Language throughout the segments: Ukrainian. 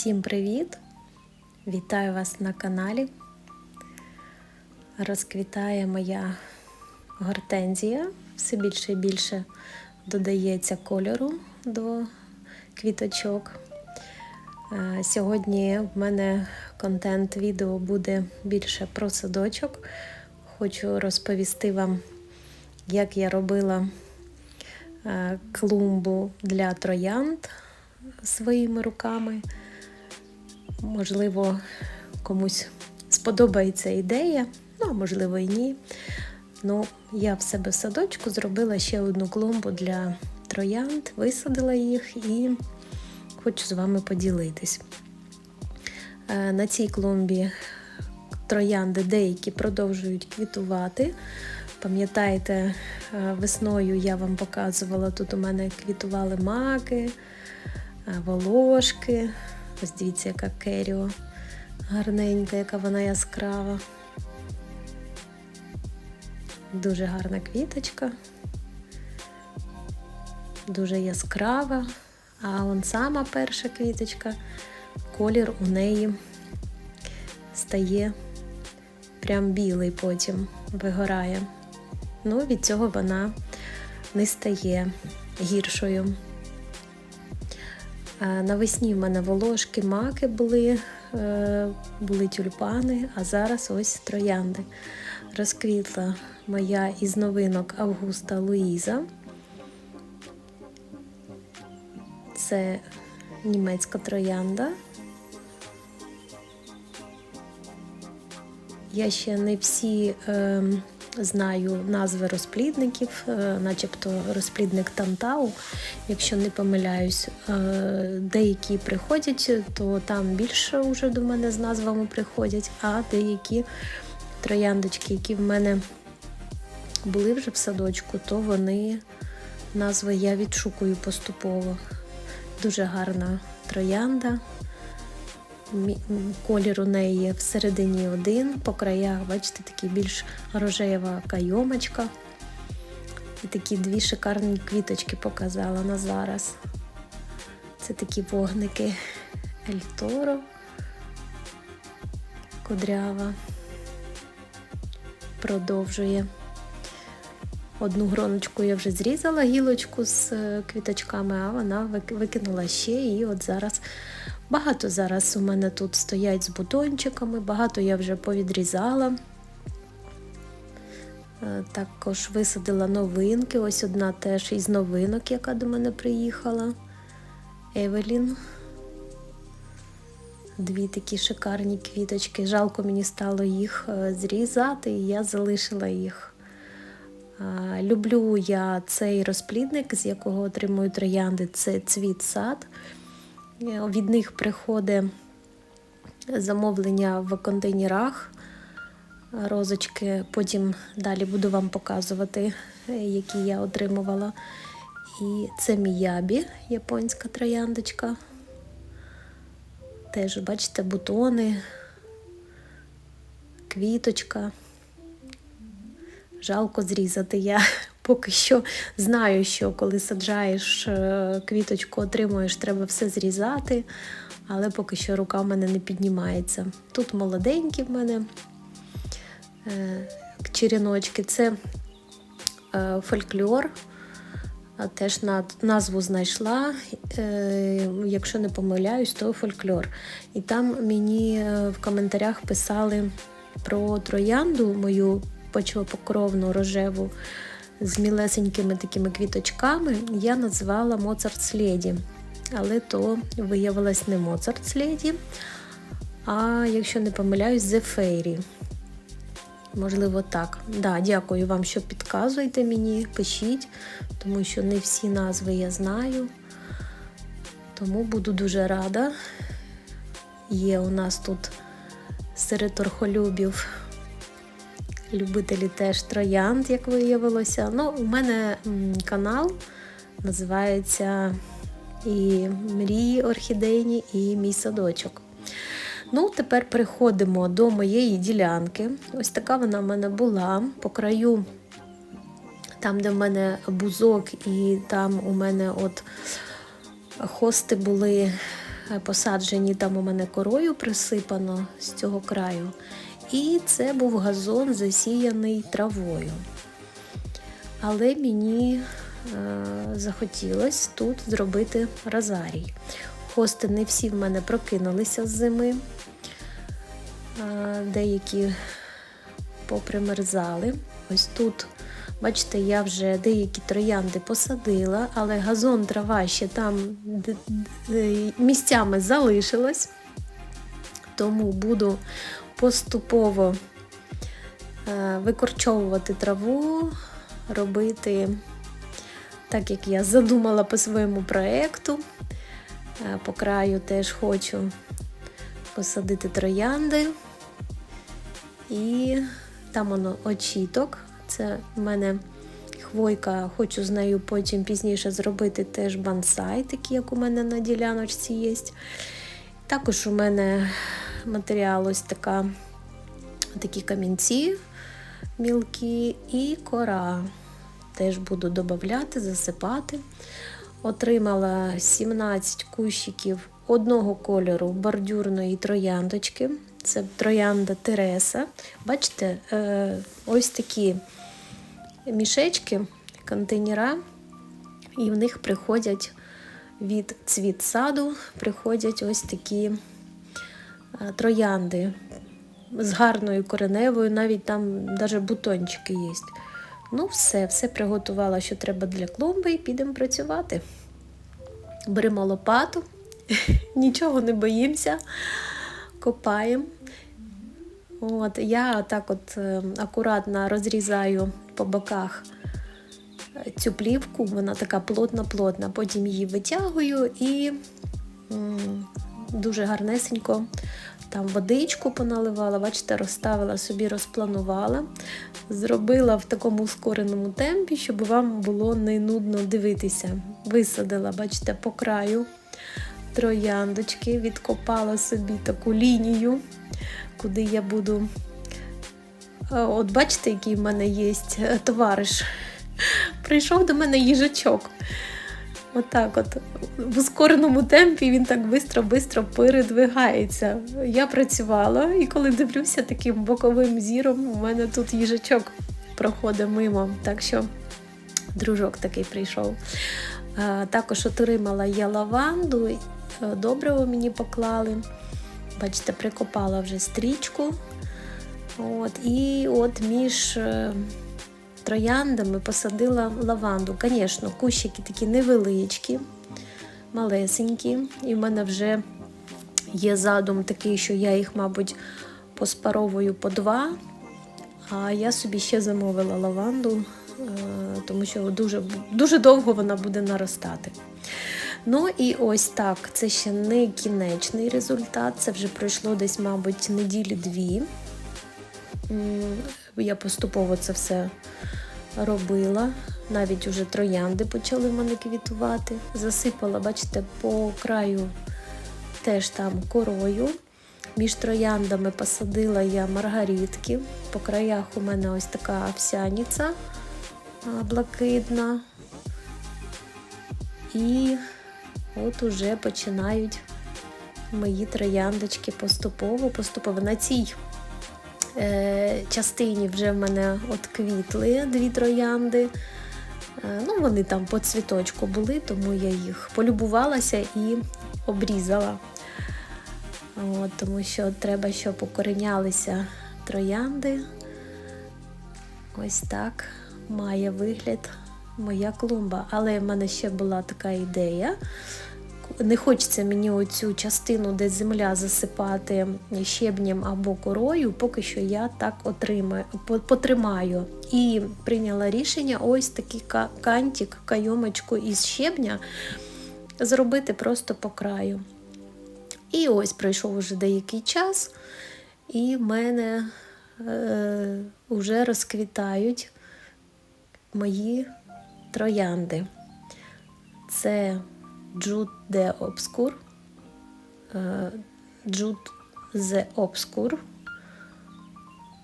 Всім привіт! Вітаю вас на каналі. Розквітає моя гортензія. Все більше і більше додається кольору до квіточок. Е, Сьогодні в мене контент відео буде більше про садочок. Хочу розповісти вам, як я робила е, клумбу для троянд своїми руками. Можливо, комусь сподобається ідея, ну, а можливо і ні. Ну, я в себе в садочку зробила ще одну клумбу для троянд, висадила їх і хочу з вами поділитись. Е, На цій клумбі троянди деякі продовжують квітувати. Пам'ятаєте, е, весною я вам показувала, тут у мене квітували маки, е, волошки. Ось дивіться, яка керіо гарненька, яка вона яскрава. Дуже гарна квіточка, дуже яскрава, а он сама перша квіточка, колір у неї стає прям білий потім вигорає. Ну, від цього вона не стає гіршою. Навесні в мене волошки, маки були, е, були тюльпани, а зараз ось троянди. Розквітла моя із новинок Августа Луїза. Це німецька троянда. Я ще не всі е, знаю назви розплідників, е, начебто розплідник Тантау, якщо не помиляюсь. Е, деякі приходять, то там більше вже до мене з назвами приходять, а деякі трояндочки, які в мене були вже в садочку, то вони назви я відшукую поступово. Дуже гарна троянда. Колір у неї всередині один, по краях, бачите, такі більш рожева кайомочка. І такі дві шикарні квіточки показала на зараз. Це такі вогники Ельторо, кудрява. Продовжує. Одну гроночку я вже зрізала гілочку з е, квіточками, а вона викинула ще. І от зараз багато зараз у мене тут стоять з бутончиками, багато я вже повідрізала. Е, Також висадила новинки. Ось одна теж із новинок, яка до мене приїхала. Евелін. Дві такі шикарні квіточки. Жалко мені стало їх е, зрізати, і я залишила їх. Люблю я цей розплідник, з якого отримую троянди, це цвіт сад. Від них приходить замовлення в контейнерах. Розочки, потім далі буду вам показувати, е, які я отримувала. І це міябі, японська трояндочка. Теж, бачите, бутони, квіточка. Жалко зрізати. Я поки що знаю, що коли саджаєш е, квіточку, отримуєш, треба все зрізати, але поки що рука в мене не піднімається. Тут молоденькі в мене е, черіночки, це е, фольклор. Теж назву знайшла, якщо не помиляюсь, то фольклор. І там мені в коментарях писали про троянду мою почвопокровну рожеву з мілесенькими такими квіточками. Я назвала Моцарт Следі. Але то виявилось не Моцарт Следі, а якщо не помиляюсь, The Fairy. Можливо, так. Да, дякую вам, що підказуєте мені, пишіть, тому що не всі назви я знаю. Тому буду дуже рада. Є у нас тут серед орхолюбів любителі теж троянд, як виявилося. Ну, у мене канал називається і Мрії орхідейні, і мій садочок. Ну, тепер переходимо до моєї ділянки. Ось така вона в мене була. По краю, там, де в мене бузок, і там у мене от хости були е, посаджені там у мене корою присипано з цього краю. І це був газон засіяний травою. Але мені е, захотілося тут зробити розарій. Хости не всі в мене прокинулися з зими, е, деякі попримерзали. Ось тут, бачите, я вже деякі троянди посадила, але газон трава ще там місцями залишилась. Тому буду поступово е, викорчовувати траву, робити так, як я задумала по своєму проєкту. Е, По краю теж хочу посадити троянди. І там воно очіток. Це в мене хвойка, хочу з нею потім пізніше зробити теж бонсай, такий, як у мене на діляночці є. Також у мене матеріал ось така, такі камінці мілкі і кора. Теж буду додати, засипати. Отримала 17 кущиків одного кольору бордюрної трояндочки. Це троянда Тереса. Бачите, е, ось такі мішечки, контейнера, і в них приходять від цвіт саду, приходять ось такі троянди з гарною кореневою, навіть там навіть бутончики є. Ну, все, все приготувала, що треба для клумби, і підемо працювати. Беремо лопату, нічого не боїмося, копаємо. От, я так от е, акуратно розрізаю по боках е, цю плівку, вона така плотна-плотна. Потім її витягую і дуже гарнесенько там водичку поналивала, бачите, розставила собі, розпланувала. Зробила в такому ускореному темпі, щоб вам було не нудно дивитися. Висадила, бачите, по краю трояндочки, відкопала собі таку лінію, куди я буду. Е, От бачите, який в мене є товариш. Прийшов до мене їжачок. Отак от, в ускореному темпі він так швидко-швидко передвигається. Я працювала, і коли дивлюся таким боковим зіром, у мене тут їжачок проходить мимо. Так що дружок такий прийшов. Також отримала я лаванду, е, добриво мені поклали. Бачите, прикопала вже стрічку. От, І от між е, трояндами посадила лаванду. Звісно, кущики такі невеличкі, малесенькі. І в мене вже є задум такий, що я їх, мабуть, поспаровую по два. А я собі ще замовила лаванду, е, тому що дуже, дуже довго вона буде наростати. Ну і ось так, це ще не кінечний результат. Це вже пройшло десь, мабуть, неділі-дві. Я поступово це все робила. Навіть уже троянди почали в мене квітувати. Засипала, бачите, по краю теж там корою. Між трояндами посадила я маргаритки. По краях у мене ось така овсяниця блакитна. І от уже починають мої трояндочки поступово, поступово. На цій частині вже в мене от квітли дві троянди. Е, ну, вони там по цвіточку були, тому я їх полюбувалася і обрізала. От, тому що треба, щоб укоренялися троянди. Ось так має вигляд моя клумба. Але в мене ще була така ідея. Не хочеться мені оцю частину, де земля засипати щебнем або корою, поки що я так отримаю, потримаю. І прийняла рішення ось такий кантик, кайомочку із щебня зробити просто по краю. І ось пройшов уже деякий час, і в мене е, вже розквітають мої троянди. Це Джут де Обскур, Джут зе Обскур,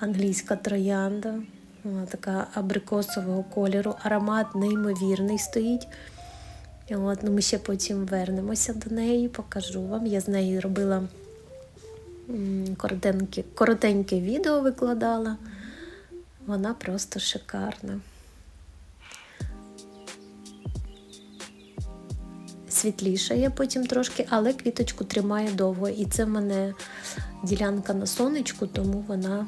англійська троянда, вона така абрикосового кольору, аромат неймовірний стоїть. От, ну, ми ще потім вернемося до неї, покажу вам. Я з нею робила коротеньке, коротеньке відео викладала. Вона просто шикарна. Світлішає потім трошки, але квіточку тримає довго. І це в мене ділянка на сонечку, тому вона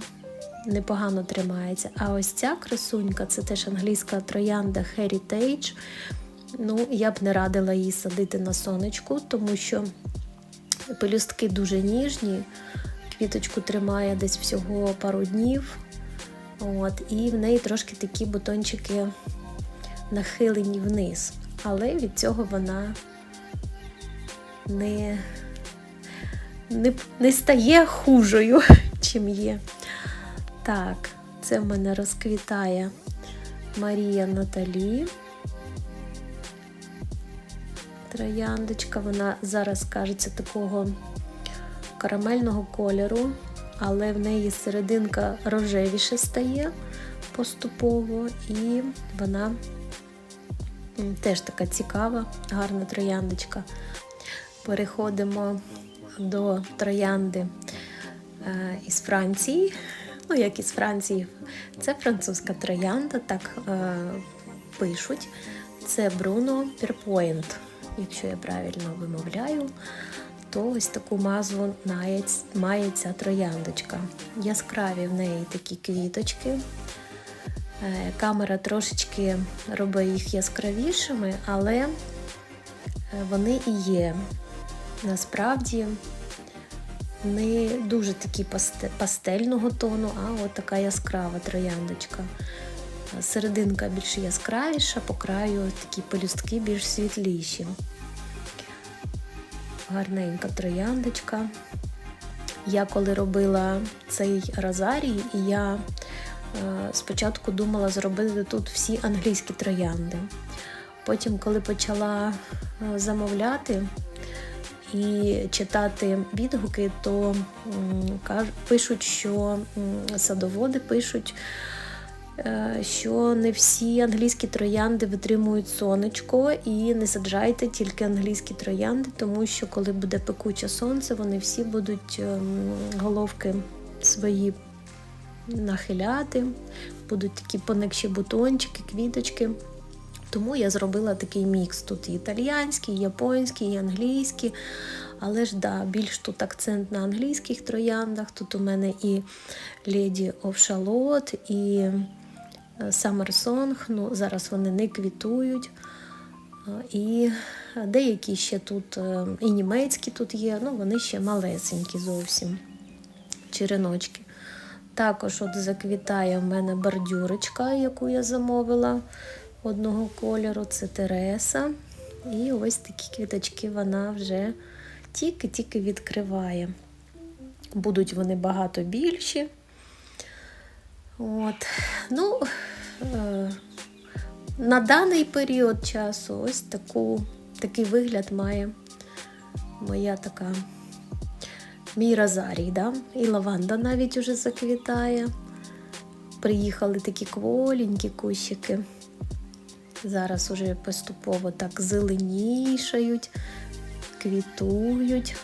непогано тримається. А ось ця красунька це теж англійська троянда Heritage. Ну, я б не радила її садити на сонечку, тому що пелюстки дуже ніжні, квіточку тримає десь всього пару днів. От, і в неї трошки такі бутончики нахилені вниз. Але від цього вона не, не, не стає хужою, чим є. Так, це в мене розквітає Марія Наталі. Трояндочка, вона зараз кажеться такого карамельного кольору, але в неї серединка рожевіше стає поступово, і вона теж така цікава, гарна трояндочка. Переходимо до троянди е, із Франції. Ну, як із Франції, це французька троянда, так е, пишуть. Це Бруно Пірпоінт, якщо я правильно вимовляю, то ось таку мазву має ця трояндочка. Яскраві в неї такі квіточки. Е, Камера трошечки робить їх яскравішими, але е, вони і є. Насправді не дуже такі пастельного тону, а от така яскрава трояндочка. Серединка більш яскравіша, по краю такі пелюстки більш світліші. Гарненька трояндочка. Я коли робила цей розарій, я е, спочатку думала зробити тут всі англійські троянди. Потім, коли почала е, замовляти і читати відгуки, то пишуть, що садоводи пишуть, е, що не всі англійські троянди витримують сонечко, і не саджайте тільки англійські троянди, тому що коли буде пекуче сонце, вони всі будуть ем, головки свої нахиляти, будуть такі понекші бутончики, квіточки. Тому я зробила такий мікс. Тут і італіянський, і японський, і англійський. Але ж да, більш тут акцент на англійських трояндах. Тут у мене і Lady of Charlotte, і е, Summer Song. Ну, зараз вони не квітують. Е, І деякі ще тут, е, і німецькі тут є, ну вони ще малесенькі зовсім череночки. Також от заквітає в мене бордюрочка, яку я замовила одного кольору, це Тереса. І ось такі квіточки вона вже тільки-тільки відкриває. Будуть вони багато більші. От. Ну, е, на даний період часу ось таку, такий вигляд має моя така мій розарій. Да? І лаванда навіть уже заквітає. Приїхали такі кволенькі кущики. Зараз уже поступово так зеленішають, квітують.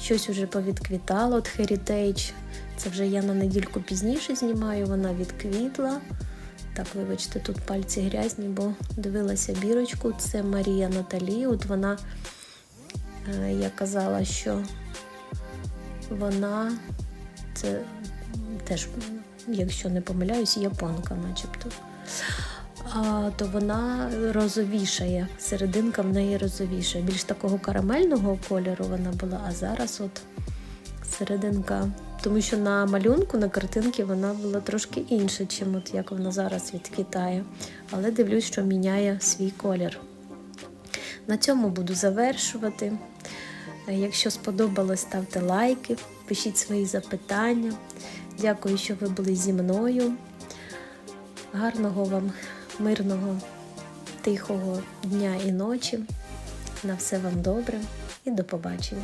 Щось уже повідквітало от Heritage. Це вже я на недільку пізніше знімаю, вона відквітла. Так, вибачте, тут пальці грязні, бо дивилася бірочку. Це Марія Наталі. От вона, е, я казала, що вона це теж, якщо не помиляюсь, японка, начебто. А, то вона розовішає, серединка в неї розовішає. Більш такого карамельного кольору вона була, а зараз от серединка. Тому що на малюнку, на картинці вона була трошки інша, чим от як вона зараз відквітає. Але дивлюсь, що міняє свій колір. На цьому буду завершувати. Якщо сподобалось, ставте лайки, пишіть свої запитання. Дякую, що ви були зі мною. Гарного вам, мирного, тихого дня і ночі. На все вам добре і до побачення.